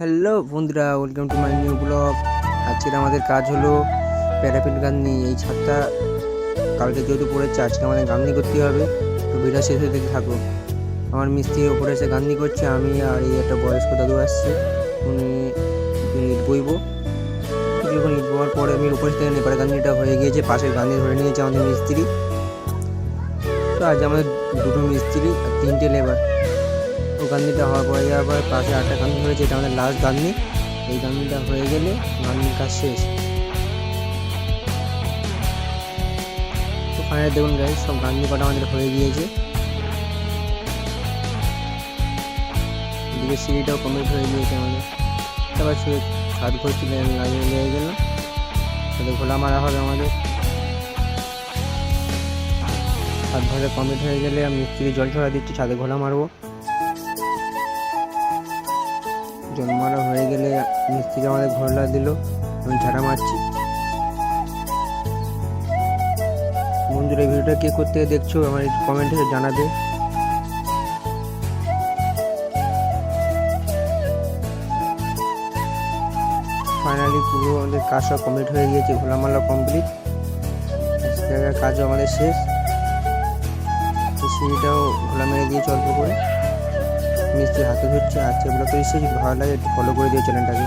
Hello বন্ধুরা welcome to my new blog আজকের আমাদের কাজ হলো প্যারাপিট গান্ধি এই ছাদটা কালকে যেহেতু পড়েছে, আজকে আমাদের গান্ধি করতে হবে। তো ভিডিও শেষ হয়ে দেখে থাকো আমার মিস্ত্রি ওপরে এসে গান্ধি করছে, আমি আর এই একটা বয়স্ক দাদু আসছে। উনি ইট বইব। কিছুক্ষণ ইট বওয়ার পরে আমি উপরে থেকে নেপার গান্ধীটা হয়ে গিয়েছে, পাশের গান্ধি ধরে নিয়েছে আমাদের মিস্ত্রি। তো আজ আমাদের দুটো মিস্ত্রি আর তিনটে লেবার গান্ধীটা হওয়ার পরে যাওয়ার পরে পাশে আটটা গান্ধী হয়েছে এটা আমাদের লাস্ট গান্ধী এই গান্ধীটা হয়ে গেলে গান্ধীর কাজ শেষ। তো ফাইনালি দেখুন গাই সব গান্ধী কটা আমাদের হয়ে গিয়েছে। এদিকে সিঁড়িটাও কমপ্লিট হয়ে গিয়েছে আমাদের। তারপর সে ছাদ করছি লাগিয়ে লেগে গেল তাহলে ঘোলা মারা হবে আমাদের। ছাদ ঘরে কমপ্লিট হয়ে গেলে আমি মিস্ত্রি জল ছড়া দিচ্ছি, ছাদে ঘোলা মারবো। জল মারা হয়ে গেলে মিস্ত্রি আমাদের ঘোলা দিল আমি ঝাড়া মারছি। বন্ধুরা, এই ভিডিওটা কে করতে দেখছ আমার কমেন্টে জানাবে। ফাইনালি পুরো আমাদের কাজ সব কমপ্লিট হয়ে গিয়েছে ঘোলামালা কমপ্লিট কাজও আমাদের শেষ। সিঁড়িটাও ঘোলা মেরে দিয়েছে অল্প করে। মিস্ত্রি হাতে ধরছে আজকে তো এসে ভালো লাগে একটু ফলো করে দিও চ্যানেলটাকে।